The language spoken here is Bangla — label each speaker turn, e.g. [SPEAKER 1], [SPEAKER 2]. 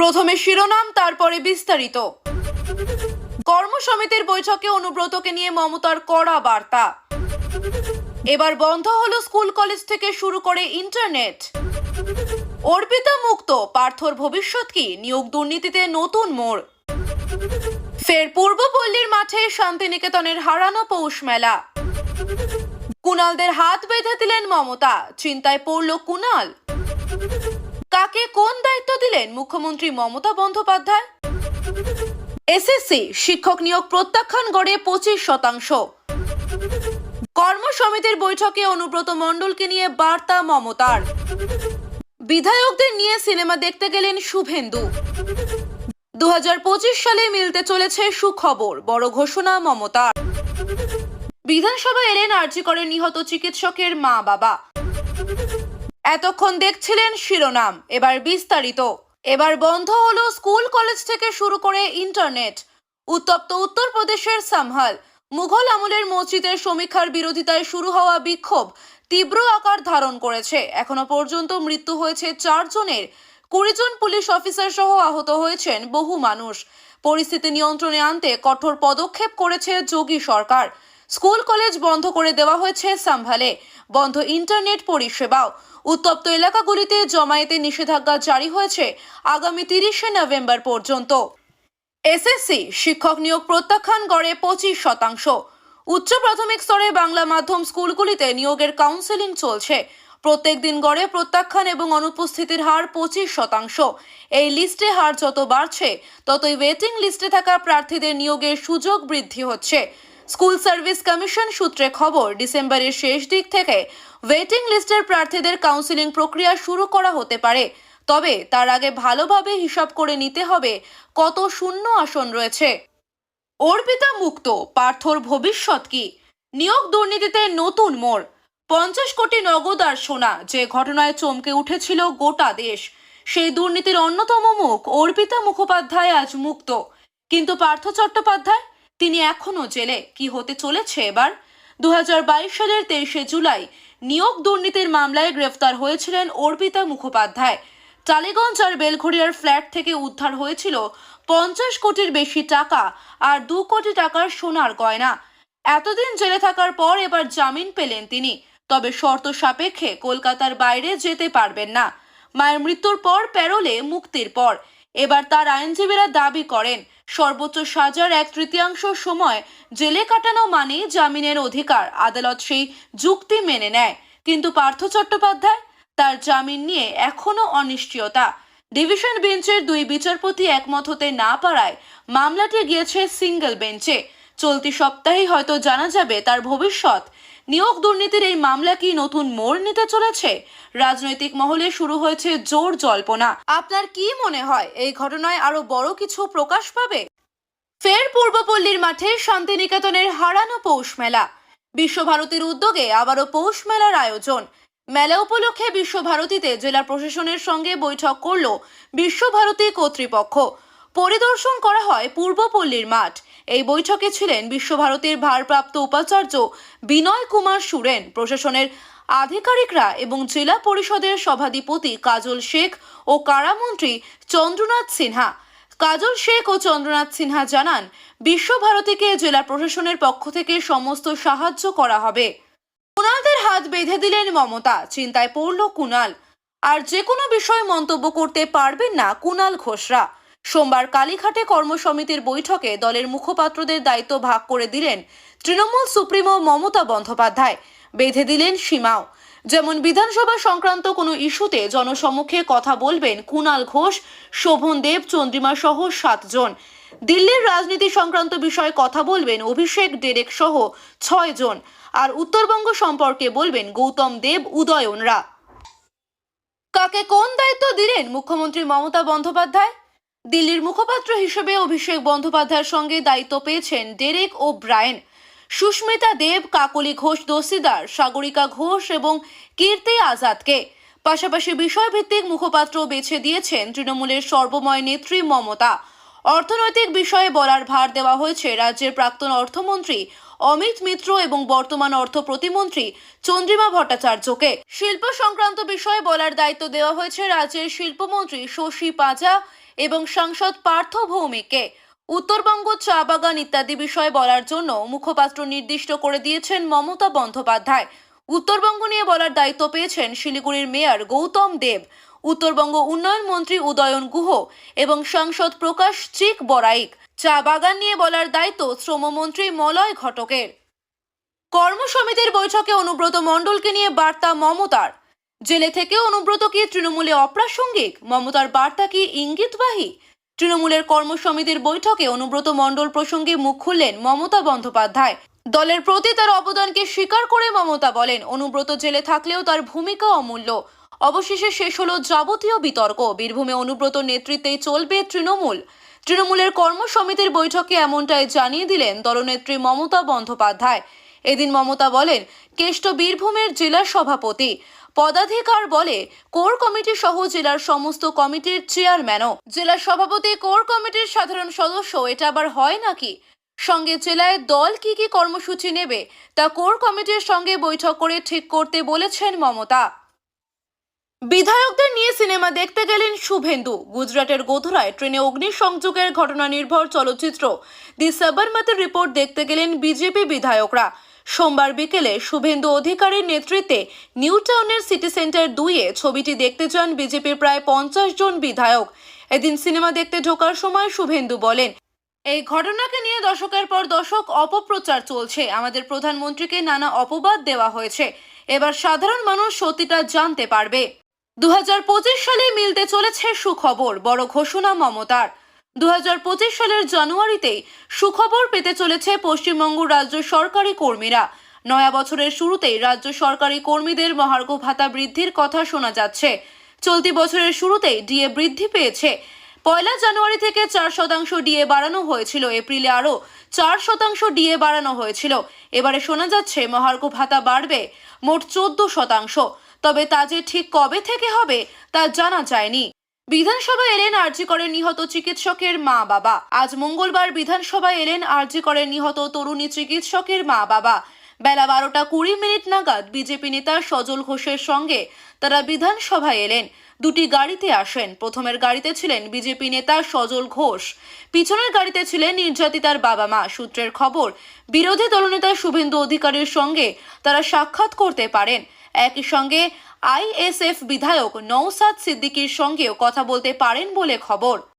[SPEAKER 1] প্রথমে শিরোনাম, তারপরে বিস্তারিত। কর্মসমিতির বৈঠকে অনুব্রতকে নিয়ে মমতার কড়া বার্তা। এবার বন্ধ হলো স্কুল, কলেজ থেকে শুরু করে ইন্টারনেট। অর্পিতা মুক্ত, পার্থর ভবিষ্যৎ কি? নিয়োগ দুর্নীতিতে নতুন মোড়। ফের পূর্বপল্লীর মাঠে শান্তিনিকেতনের হারানো পৌষ মেলা। কুণালদের হাত বেঁধে দিলেন মমতা, চিন্তায় পড়ল কুণাল। কাকে কোন দায়িত্ব দিলেন মুখ্যমন্ত্রী মমতা বন্দ্যোপাধ্যায়? এসএসসি, শিক্ষক নিয়োগ প্রত্যাখ্যান গড়ে পঁচিশ শতাংশ। কর্মসমিতির বৈঠকে অনুব্রত মণ্ডলকে নিয়ে বার্তা মমতার। বিধায়কদের নিয়ে সিনেমা দেখতে গেলেন শুভেন্দু। দু হাজার পঁচিশ সালে মিলতে চলেছে সুখবর, বড় ঘোষণা মমতার। বিধানসভা এলেন আর্জি করে নিহত চিকিৎসকের মা বাবা এতক্ষণ দেখছিলেন শিরোনাম, এবার বিস্তারিত। এবার বন্ধ হলো স্কুল, কলেজ থেকে শুরু করে ইন্টারনেট। উত্তপ্ত উত্তরপ্রদেশের সামহাল, মুঘল আমলের মসজিদের সমীক্ষার বিরোধিতায় শুরু হওয়া বিক্ষোভ তীব্র আকার ধারণ করেছে। এখনও পর্যন্ত মৃত্যু হয়েছে চারজনের কুড়ি জন পুলিশ অফিসার সহ আহত হয়েছেন বহু মানুষ। পরিস্থিতি নিয়ন্ত্রণে আনতে কঠোর পদক্ষেপ করেছে যোগী সরকার। স্কুল কলেজ বন্ধ করে দেওয়া হয়েছে সাম্ভালে। বন্ধ ইন্টারনেট পরিষেবাও। উত্তপ্ত এলাকাগুলিতে জমায়েতে নিষেধাজ্ঞা জারি হয়েছে আগামী তিরিশে নভেম্বর পর্যন্ত। এসএসসি শিক্ষক নিয়োগ প্রত্যাখ্যান গড়ে পঁচিশ শতাংশ। উচ্চ প্রাথমিক স্তরে বাংলা মাধ্যম স্কুলগুলিতে নিয়োগের কাউন্সেলিং চলছে। প্রত্যেক দিন গড়ে প্রত্যাখ্যান এবং অনুপস্থিতির হার পঁচিশ শতাংশ। এই লিস্টে হার যত বাড়ছে, ততই ওয়েটিং লিস্টে থাকা প্রার্থীদের নিয়োগের সুযোগ বৃদ্ধি হচ্ছে। স্কুল সার্ভিস কমিশন সূত্রে খবর, ডিসেম্বরের শেষ দিক থেকে ওয়েটিং লিস্টের প্রার্থীদের কাউন্সেলিং প্রক্রিয়া শুরু করা হতে পারে। তবে তার আগে ভালোভাবে হিসাব করে নিতে হবে কত শূন্য আসন রয়েছে। অর্পিতা মুক্ত, পার্থর ভবিষ্যৎ কি? নিয়োগ দুর্নীতিতে নতুন মোড়। পঞ্চাশ কোটি নগদ আর সোনা, যে ঘটনায় চমকে উঠেছিল গোটা দেশ। সেই দুর্নীতির অন্যতম মুখ অর্পিতা মুখোপাধ্যায় আজ মুক্ত। কিন্তু পার্থ চট্টোপাধ্যায়? তিনি এখনও জেলে। কি হতে চলেছে এবার? দু হাজার বাইশ সালের তেইশে জুলাই নিয়োগ দুর্নীতির মামলায় গ্রেফতার হয়েছিলেন অর্পিতা মুখোপাধ্যায়। টালিগঞ্জ আর বেলঘড়িয়ার ফ্ল্যাট থেকে উদ্ধার হয়েছিল পঞ্চাশ কোটির বেশি টাকা আর দু কোটি টাকার সোনার গয়না। এতদিন জেলে থাকার পর এবার জামিন পেলেন তিনি। তবে শর্ত সাপেক্ষে কলকাতার বাইরে যেতে পারবেন না। মায়ের মৃত্যুর পর প্যারোলে মুক্তির পর। এবার তার আইনজীবীরা দাবি করেন সর্বোচ্চ সাজার এক তৃতীয়াংশ সময় জেলে কাটানো মানেই জামিনের অধিকার। আদালত সেই যুক্তি মেনে নেয়। কিন্তু পার্থ চট্টোপাধ্যায় তার জামিন নিয়ে এখনও অনিশ্চয়তা। ডিভিশন বেঞ্চের দুই বিচারপতি একমত হতে না পারায় মামলাটি গিয়েছে সিঙ্গেল বেঞ্চে। চলতি সপ্তাহেই হয়তো জানা যাবে তার ভবিষ্যৎ। নিয়োগ দুর্নীতির এই মামলা কি নতুন মোড় নিতে চলেছে? রাজনৈতিক মহলে শুরু হয়েছে জোর জল্পনা। আপনার কি মনে হয়, এই ঘটনায় আরও বড় কিছু প্রকাশ পাবে? ফের পূর্বপল্লীর মাঠে শান্তিনিকেতনের হারানো পৌষ মেলা। বিশ্বভারতীর উদ্যোগে আবারও পৌষ মেলার আয়োজন। মেলা উপলক্ষে বিশ্বভারতীতে জেলা প্রশাসনের সঙ্গে বৈঠক করল বিশ্বভারতী কর্তৃপক্ষ। পরিদর্শন করা হয় পূর্বপল্লীর মাঠ। এই বৈঠকে ছিলেন বিশ্বভারতীর ভারপ্রাপ্ত উপাচার্য বিনয় কুমার সুরেন, প্রশাসনের আধিকারিকরা এবং জেলা পরিষদের সভাধিপতি কাজল শেখ ও কারামন্ত্রী চন্দ্রনাথ সিনহা। কাজল শেখ ও চন্দ্রনাথ সিনহা জানান, বিশ্বভারতীকে জেলা প্রশাসনের পক্ষ থেকে সমস্ত সাহায্য করা হবে। কুণালদের হাত বেঁধে দিলেন মমতা, চিন্তায় পড়ল কুণাল। আর যে কোনো বিষয়ে মন্তব্য করতে পারবেন না কুণাল ঘোষরা সোমবার কালীঘাটে কর্মসমিতির বৈঠকে দলের মুখপাত্রদের দায়িত্ব ভাগ করে দিলেন তৃণমূল সুপ্রিমো মমতা বন্দ্যোপাধ্যায়। বেঁধে দিলেন সীমাও। যেমন বিধানসভা সংক্রান্ত কোনো ইস্যুতে জনসম্মুখে কথা বলবেন কুণাল ঘোষ, শোভন দেব, চন্দ্রিমা সহ সাতজন। দিল্লির রাজনীতি সংক্রান্ত বিষয়ে কথা বলবেন অভিষেক ডেরেক সহ ছয় জন। আর উত্তরবঙ্গ সম্পর্কে বলবেন গৌতম দেব, উদয়নরা। কাকে কোন দায়িত্ব দিলেন মুখ্যমন্ত্রী মমতা বন্দ্যোপাধ্যায়? দিল্লির মুখপাত্র হিসেবে অভিষেক বন্দ্যোপাধ্যায়ের সঙ্গে দায়িত্ব পেয়েছেন ডেরেক ও ব্রায়েন। সুস্মিতা দেব, কাকলি ঘোষ, দস্তিদার, সাগরিকা ঘোষ এবং কীর্তি আজাদকে। পাশাপাশি বিষয়ভিত্তিক মুখপাত্র বেছে দিয়েছেন তৃণমূলের সর্বময় নেত্রী মমতা। অর্থনৈতিক বিষয়ে বলার ভার দেওয়া হয়েছে রাজ্যের প্রাক্তন অর্থমন্ত্রী অমিত মিত্র এবং বর্তমান অর্থ প্রতিমন্ত্রী চন্দ্রিমা ভট্টাচার্যকে। শিল্প সংক্রান্ত বিষয়ে বলার দায়িত্ব দেওয়া হয়েছে রাজ্যের শিল্পমন্ত্রী শশী পাজা এবং সাংসদ পার্থ ভৌমিককে। উত্তরবঙ্গ চা বাগান ইত্যাদি বিষয়ে বলার জন্য মুখপাত্র নির্দিষ্ট করে দিয়েছেন মমতা বন্দ্যোপাধ্যায়। উত্তরবঙ্গ নিয়ে বলার দায়িত্ব পেয়েছেন শিলিগুড়ির মেয়র গৌতম দেব। উত্তরবঙ্গ উন্নয়ন মন্ত্রী উদয়ন গুহ এবং সাংসদ প্রকাশ চিক বড়াইক চা বাগান নিয়ে বলার দায়িত্ব শ্রমমন্ত্রী মলয় ঘটকের। কর্মসমিতির বৈঠকে অনুব্রত মণ্ডলকে নিয়ে বার্তা মমতার। জেলে থেকে অনুব্রত কি তৃণমূলে অপ্রাসঙ্গিক? মমতার বার্তা কি ইঙ্গিতবাহী? তৃণমূলের কর্মসমিতির বৈঠকে অনুব্রত মণ্ডল প্রসঙ্গে মুখ খুললেন মমতা বন্দ্যোপাধ্যায়। দলের প্রতি তার অবদানকে স্বীকার করে মমতা বলেন, অনুব্রত জেলে থাকলেও তার ভূমিকা অমূল্য। অবশেষে শেষ হলো যাবতীয় বিতর্ক। বীরভূমে অনুব্রত নেতৃত্বেই চলবে তৃণমূল। তৃণমূলের কর্মসমিতির বৈঠকে এমনটাই জানিয়ে দিলেন দলনেত্রী মমতা বন্দ্যোপাধ্যায়। এদিন মমতা বলেন, কেষ্ট বীরভূমের জেলা সভাপতি, পদাধিকার বলে কোর কমিটি সহ জেলার সমস্ত কমিটির চেয়ারম্যানও। জেলা সভাপতি, কোর কমিটির সাধারণ সদস্য, এটা আবার হয় নাকি? সঙ্গে জেলায় দল কি কি কর্মসূচি নেবে, তা কোর কমিটির সঙ্গে বৈঠক করে ঠিক করতে বলেছেন মমতা। বিধায়কদের নিয়ে সিনেমা দেখতে গেলেন শুভেন্দু। গুজরাটের গোধরায় ট্রেনে অগ্নিসংযোগের ঘটনা নির্ভর চলচ্চিত্র। দি সাবরমতির রিপোর্ট দেখতে গেলেন বিজেপি বিধায়করা। সোমবার বিকেলে শুভেন্দু অধিকারীর নেতৃত্বে নিউ টাউনের সিটি সেন্টার দুইয়ে ছবিটি দেখতে যান বিজেপির প্রায় পঞ্চাশ জন বিধায়ক। এদিন সিনেমা দেখতে ঢোকার সময় শুভেন্দু বলেন, এই ঘটনাকে নিয়ে দশকের পর দশক অপপ্রচার চলছে। আমাদের প্রধানমন্ত্রীকে নানা অপবাদ দেওয়া হয়েছে। এবার সাধারণ মানুষ সত্যিটা জানতে পারবে। দু হাজার পঁচিশ সালে মিলতে চলেছে সুখবর, বড় ঘোষণা মমতার। দু হাজার পঁচিশ সালের জানুয়ারিতেই সুখবর পেতে চলেছে পশ্চিমবঙ্গ রাজ্য সরকারি কর্মীরা। নয়া বছরের শুরুতেই রাজ্য সরকারি কর্মীদের মহার্ঘ ভাতা বৃদ্ধির কথা শোনা যাচ্ছে। চলতি বছরের শুরুতেই ডিএ বৃদ্ধি পেয়েছে। পয়লা জানুয়ারি থেকে চার শতাংশ ডিএ বাড়ানো হয়েছিল, এপ্রিলে আরও চার শতাংশ ডিএ বাড়ানো হয়েছিল। এবারে শোনা যাচ্ছে মহার্ঘ ভাতা বাড়বে মোট চোদ্দ শতাংশ। তবে তা যে ঠিক কবে থেকে হবে, তা জানা যায়নি। বিধানসভায় এলেন আরজি করে নিহত চিকিৎসকের মা বাবা। আজ মঙ্গলবার বিধানসভায় এলেন আরজি করে নিহত তরুণী চিকিৎসকের মা বাবা। বেলা বারোটা কুড়ি মিনিট নাগাদ বিজেপি নেতা সজল ঘোষের সঙ্গে তারা বিধানসভায় এলেন। দুটি গাড়িতে আসেন। প্রথমের গাড়িতে ছিলেন বিজেপি নেতা সজল ঘোষ। পিছনের গাড়িতে ছিলেন নির্যাতিতার বাবা মা। সূত্রের খবর, বিরোধী দলনেতা শুভেন্দু অধিকারীর সঙ্গে তারা সাক্ষাৎ করতে পারেন। একই সঙ্গে আইএসএফ বিধায়ক নৌসাদ সিদ্দিকির সঙ্গেও কথা বলতে পারেন বলে খবর।